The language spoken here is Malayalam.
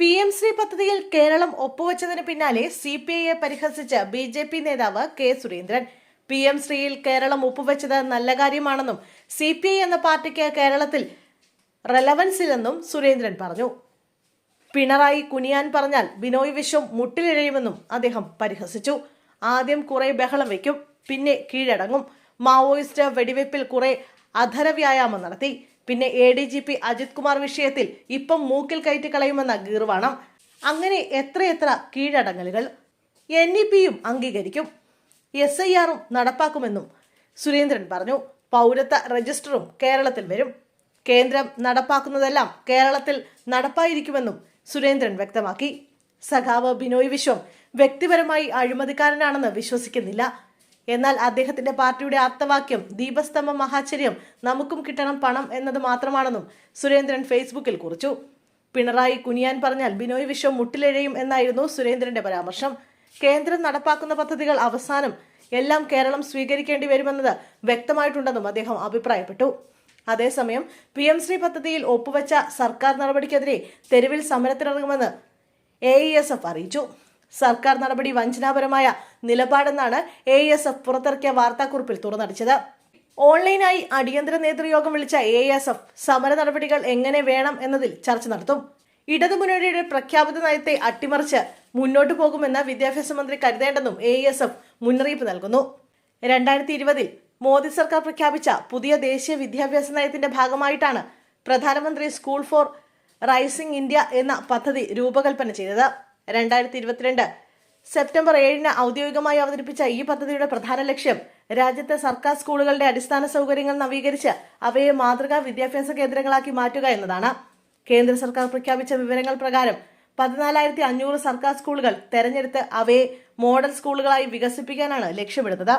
പി എം ശ്രീ പദ്ധതിയിൽ കേരളം ഒപ്പുവെച്ചതിന് പിന്നാലെ സി പി ഐയെ പരിഹസിച്ച് ബി ജെ പി നേതാവ് കെ സുരേന്ദ്രൻ. പി എം ശ്രീയിൽ കേരളം ഒപ്പുവെച്ചത് നല്ല കാര്യമാണെന്നും സി പി ഐ എന്ന പാർട്ടിക്ക് കേരളത്തിൽ റെലവൻസ് ഇല്ലെന്നും സുരേന്ദ്രൻ പറഞ്ഞു. പിണറായി കുനിയാൻ പറഞ്ഞാൽ ബിനോയ് വിശ്വം മുട്ടിലിഴയുമെന്നും അദ്ദേഹം പരിഹസിച്ചു. ആദ്യം കുറെ ബഹളം വയ്ക്കും പിന്നെ കീഴടങ്ങും. മാവോയിസ്റ്റ് വെടിവെപ്പിൽ കുറെ അധര വ്യായാമം നടത്തി. പിന്നെ A D G P Ajith Kumar വിഷയത്തിൽ ഇപ്പം മൂക്കിൽ കയറ്റി കളയുമെന്ന ഗീർവാണം. അങ്ങനെ എത്രയെത്ര കീഴടങ്ങലുകൾ എൻ ഇ പിയും അംഗീകരിക്കും. എസ് ഐ ആറും നടപ്പാക്കുമെന്നും സുരേന്ദ്രൻ പറഞ്ഞു. പൗരത്വ രജിസ്റ്ററും കേരളത്തിൽ വരും. കേന്ദ്രം നടപ്പാക്കുന്നതെല്ലാം കേരളത്തിൽ നടപ്പായിരിക്കുമെന്നും സുരേന്ദ്രൻ വ്യക്തമാക്കി. സഖാവ് ബിനോയ് വിശ്വം വ്യക്തിപരമായി അഴിമതിക്കാരനാണെന്ന് വിശ്വസിക്കുന്നില്ല. എന്നാൽ അദ്ദേഹത്തിന്റെ പാർട്ടിയുടെ ആപ്തവാക്യം ദീപസ്തംഭ മഹാചര്യം നമുക്കും കിട്ടണം പണം എന്നത് മാത്രമാണെന്നും സുരേന്ദ്രൻ ഫേസ്ബുക്കിൽ കുറിച്ചു. പിണറായി കുനിയാൻ പറഞ്ഞാൽ ബിനോയ് വിശ്വം മുട്ടിലെഴയും എന്നായിരുന്നു സുരേന്ദ്രന്റെ പരാമർശം. കേന്ദ്രം നടപ്പാക്കുന്ന പദ്ധതികൾ അവസാനം എല്ലാം കേരളം സ്വീകരിക്കേണ്ടി വരുമെന്നത് വ്യക്തമായിട്ടുണ്ടെന്നും അദ്ദേഹം അഭിപ്രായപ്പെട്ടു. അതേസമയം പി എം ശ്രീ പദ്ധതിയിൽ ഒപ്പുവെച്ച സർക്കാർ നടപടിക്കെതിരെ തെരുവിൽ സമരത്തിനിറങ്ങുമെന്ന് എ എഫ് അറിയിച്ചു. സർക്കാർ നടപടി വഞ്ചനാപരമായ നിലപാടെന്നാണ് എ എസ് എഫ് പുറത്തിറക്കിയ വാർത്താക്കുറിപ്പിൽ തുറന്നടിച്ചത്. ഓൺലൈനായി അടിയന്തര നേതൃയോഗം വിളിച്ച എ എസ് എഫ് സമര നടപടികൾ എങ്ങനെ വേണം എന്നതിൽ ചർച്ച നടത്തും. ഇടതുമുന്നണിയുടെ പ്രഖ്യാപിത നയത്തെ അട്ടിമറിച്ച് മുന്നോട്ടു പോകുമെന്ന് വിദ്യാഭ്യാസ മന്ത്രി കരുതേണ്ടെന്നും എ എസ് എഫ് മുന്നറിയിപ്പ് നൽകുന്നു. രണ്ടായിരത്തി ഇരുപതിൽ മോദി സർക്കാർ പ്രഖ്യാപിച്ച പുതിയ ദേശീയ വിദ്യാഭ്യാസ നയത്തിന്റെ ഭാഗമായിട്ടാണ് പ്രധാനമന്ത്രി സ്കൂൾ ഫോർ റൈസിംഗ് ഇന്ത്യ എന്ന പദ്ധതി രൂപകൽപ്പന ചെയ്തത്. രണ്ടായിരത്തി ഇരുപത്തിരണ്ട് സെപ്റ്റംബർ ഏഴിന് ഔദ്യോഗികമായി അവതരിപ്പിച്ച ഈ പദ്ധതിയുടെ പ്രധാന ലക്ഷ്യം രാജ്യത്തെ സർക്കാർ സ്കൂളുകളുടെ അടിസ്ഥാന സൗകര്യങ്ങൾ നവീകരിച്ച് അവയെ മാതൃകാ വിദ്യാഭ്യാസ കേന്ദ്രങ്ങളാക്കി മാറ്റുക എന്നതാണ്. കേന്ദ്ര സർക്കാർ പ്രഖ്യാപിച്ച വിവരങ്ങൾ പ്രകാരം പതിനാലായിരത്തി അഞ്ഞൂറ് സർക്കാർ സ്കൂളുകൾ തെരഞ്ഞെടുത്ത് അവയെ മോഡൽ സ്കൂളുകളായി വികസിപ്പിക്കാനാണ് ലക്ഷ്യമിടുന്നത്.